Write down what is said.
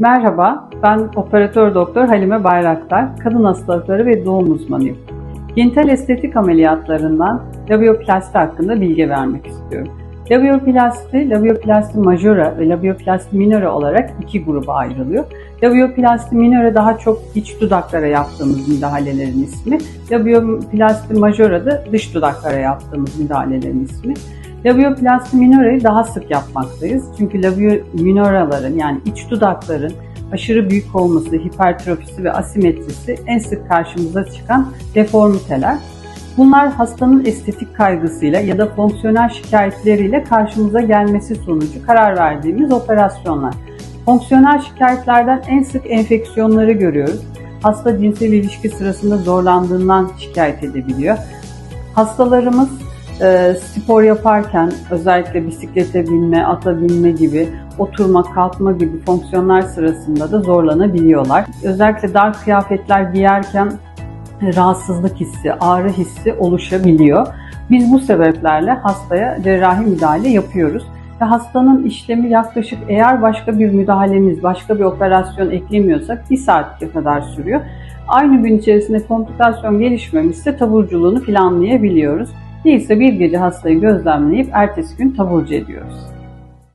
Merhaba, ben operatör doktor Halime Bayraktar, kadın hastalıkları ve doğum uzmanıyım. Genital estetik ameliyatlarından labioplasti hakkında bilgi vermek istiyorum. Labioplasti, labioplasti majora ve labioplasti minore olarak iki gruba ayrılıyor. Labioplasti minore daha çok iç dudaklara yaptığımız müdahalelerin ismi. Labioplasti majora da dış dudaklara yaptığımız müdahalelerin ismi. Labioplasti minoreyi daha sık yapmaktayız. Çünkü labio minoraların yani iç dudakların aşırı büyük olması, hipertrofisi ve asimetrisi en sık karşımıza çıkan deformiteler. Bunlar hastanın estetik kaygısıyla ya da fonksiyonel şikayetleriyle karşımıza gelmesi sonucu karar verdiğimiz operasyonlar. Fonksiyonel şikayetlerden en sık enfeksiyonları görüyoruz. Hasta cinsel ilişki sırasında zorlandığından şikayet edebiliyor. Hastalarımız e, spor yaparken özellikle bisiklete binme, ata binme gibi, oturma, kalkma gibi fonksiyonlar sırasında da zorlanabiliyorlar. Özellikle dar kıyafetler giyerken rahatsızlık hissi, ağrı hissi oluşabiliyor. Biz bu sebeplerle hastaya cerrahi müdahale yapıyoruz. Ve hastanın işlemi yaklaşık eğer başka bir müdahalemiz, başka bir operasyon eklemiyorsak bir saate kadar sürüyor. Aynı gün içerisinde komplikasyon gelişmemişse taburculuğunu planlayabiliyoruz. Değilse bir gece hastayı gözlemleyip ertesi gün taburcu ediyoruz.